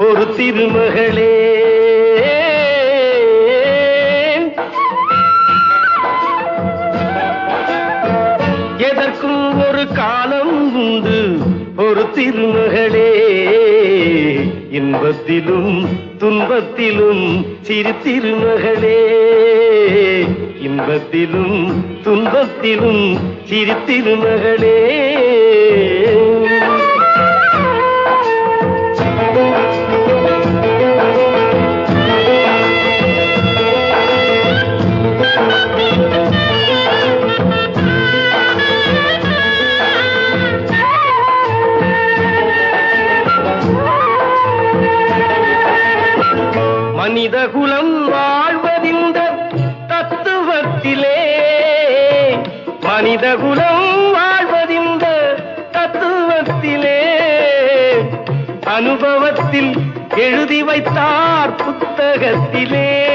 ஒரு திருமகளே. எதற்கும் ஒரு காலம் உண்டு ஒரு திருமகளே. இன்பத்திலும் துன்பத்திலும் சிறு திருமகளே. இன்பத்திலும் துன்பத்திலும் சிறு திருமகளே. மனித குலம் வாழ்வதிந்த தத்துவத்திலே. மனித குலம் வாழ்வதிந்த தத்துவத்திலே. அனுபவத்தில் எழுதி வைத்தார் புத்தகத்திலே.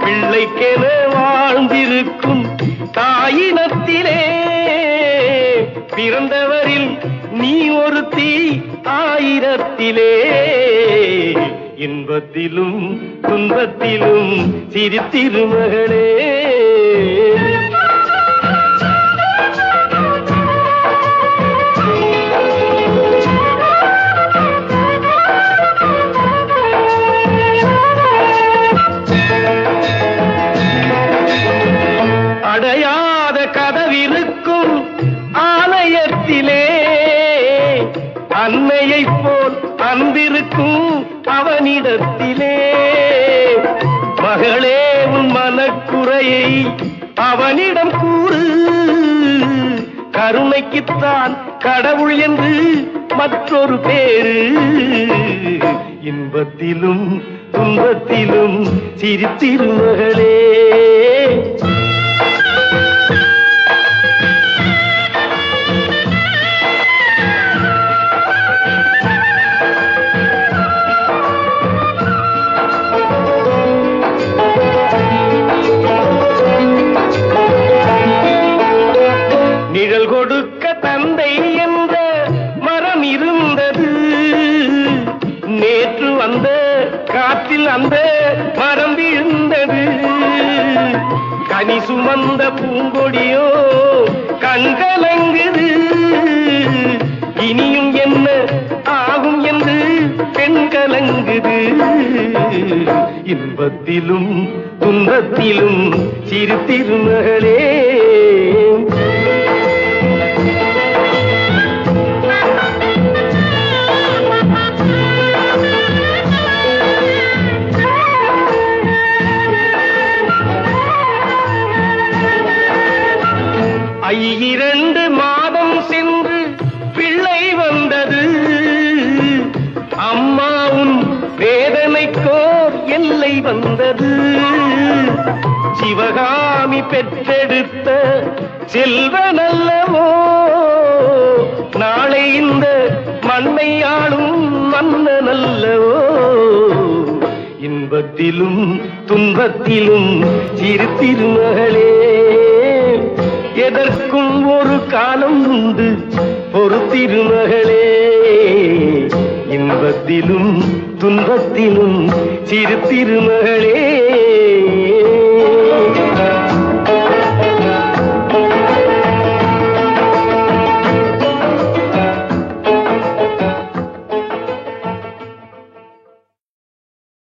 பிள்ளைக்கென வாழ்ந்திருக்கும் தாயினத்திலே. பிறந்தவரில் நீ ஒரு தீ ஆயிரத்திலே. இன்பத்திலும் துன்பத்திலும் சிறு திருமகளே அடையாத கதவிருக்கும் ஆலயத்திலே அன்னையைப் போ அவனிடத்திலே மகளே உன் மனக்குறையை அவனிடம் கூறு. கருணைக்குத்தான் கடவுள் என்று மற்றொரு பேரு. இன்பத்திலும் துன்பத்திலும் சிரித்திருமகளே அந்த மரம் விழுந்தது. கனி சுமந்த பூங்கொடியோ கண்கலங்குது இனியும் என்ன ஆகும் என்று பெண் கலங்குது. இன்பத்திலும் துன்பத்திலும் சிறு ஐயிரண்டு மாதம் சென்று பிள்ளை வந்தது. அம்மாவும் வேதனைக்கோர் எல்லை வந்தது. சிவகாமி பெற்றெடுத்த செல்வ நல்லவோ நாளை இந்த மண்ணை ஆளும் மன்ன நல்லவோ. இன்பத்திலும் துன்பத்திலும் சிறு திருமகளே எதற்கும் ஒரு காலம் உண்டு. ஒரு திருமகளே இன்பத்திலும் துன்பத்திலும் சிறு திருமகளே.